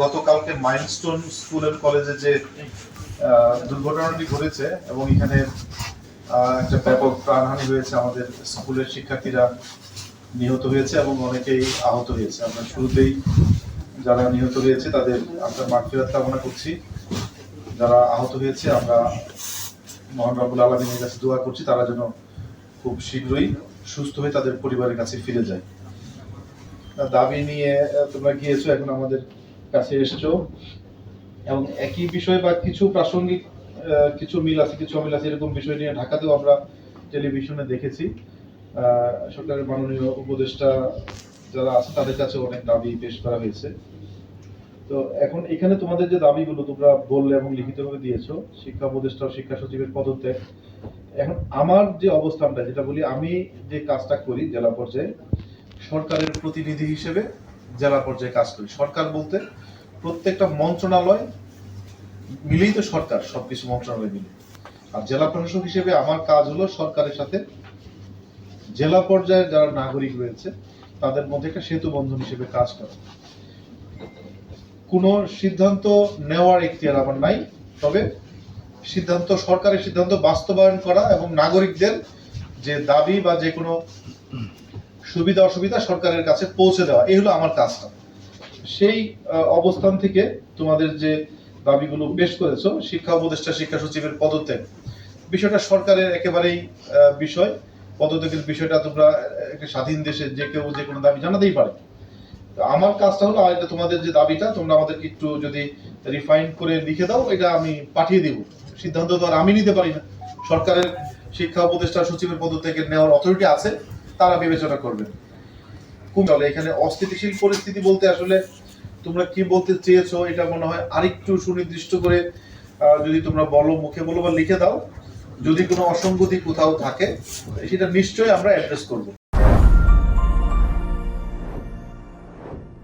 গতকালকে milestone school and কলেজে যে দুর্ঘটনাটি ঘটেছে এবং এখানে একটা ব্যাপক প্রাণহানি হয়েছে আমাদের স্কুলের শিক্ষার্থীরা নিহত হয়েছে এবং অনেকেই আহত হয়েছে। আমরা শুরুতেই যারা নিহত হয়েছে তাদের আমরা মাগফিরাত কামনা করছি। যারা আহত হয়েছে, আমরা মহান রাবুল আলমিনের কাছে দোয়া করছি, তারা যেন খুব শীঘ্রই সুস্থ হয়ে তাদের পরিবারের কাছে ফিরে যায়। দাবি নিয়ে তোমরা গিয়েছো, এখন আমাদের কাছে এসেছ। এবং একই বিষয় বা কিছু প্রাসঙ্গিক কিছু মিল আছে, কিছু অমিল আছে, এরকম বিষয় নিয়ে ঢাকাতেও আমরা টেলিভিশনে দেখেছি। সরকারের মাননীয় উপদেষ্টা যারা আছে, তাদের কাছে অনেক দাবি পেশ করা হয়েছে। তো এখন এখানে তোমাদের যে দাবিগুলো তোমরা বললে এবং লিখিতভাবে দিয়েছ, শিক্ষা উপদেষ্টা শিক্ষা সচিবের পদত্যাগ, এখন আমার যে অবস্থানটা, যেটা বলি, আমি যে কাজটা করি জেলা পর্যায়ে, সরকারের প্রতিনিধি হিসেবে জেলা পর্যায়ে কাজ করি। সরকার বলতে প্রত্যেকটা মন্ত্রণালয় মিলেই তো সরকার, সবকিছু মন্ত্রণালয় মিলে। আর জেলা প্রশাসক হিসেবে আমার কাজ হলো সরকারের সাথে জেলা পর্যায়ে যারা নাগরিক রয়েছে, তাদের মধ্যে একটা সেতু বন্ধন হিসেবে কাজ করা। কোনো সিদ্ধান্ত নেওয়ার এখতিয়ার আমার নাই, তবে সিদ্ধান্ত, সরকারের সিদ্ধান্ত বাস্তবায়ন করা এবং নাগরিকদের যে দাবি বা যে কোনো সুবিধা অসুবিধা সরকারের কাছে পৌঁছে দেওয়া, এই হলো আমার কাজটা। সেই অবস্থান থেকে তোমাদের যে দাবিগুলো পেশ করেছ, শিক্ষা উপদেষ্টা, শিক্ষা সচিবের পদত্যাগ, বিষয়টা সরকারের একেবারেই বিষয়। পদত্যাগের বিষয়টা তোমরা একটা স্বাধীন দেশে যে কেউ যে কোনো দাবি জানাতেই পারে। আমার কাজটা হলো, আর তোমাদের যে দাবিটা, তোমরা আমাদেরকে একটু যদি রিফাইন করে লিখে দাও, এটা আমি পাঠিয়ে দিব। সিদ্ধান্ত তো আর আমি নিতে পারি না। সরকারের শিক্ষা উপদেষ্টা, সচিবের পদত্যাগের নেওয়ার অথরিটি আছে। তারা বিবেচনা করবেন চলে এখানে অস্থিতিশীল পরিস্থিতি বলতে আসলে তোমরা কি বলতে চেয়েছো, এটা মনে হয় আরেকটু সুনির্দিষ্ট করে যদি তোমরা বলো, মুখে বলো বা লিখে দাও। যদি কোনো অসঙ্গতি কোথাও থাকে, সেটা নিশ্চয়ই আমরা অ্যাড্রেস করব।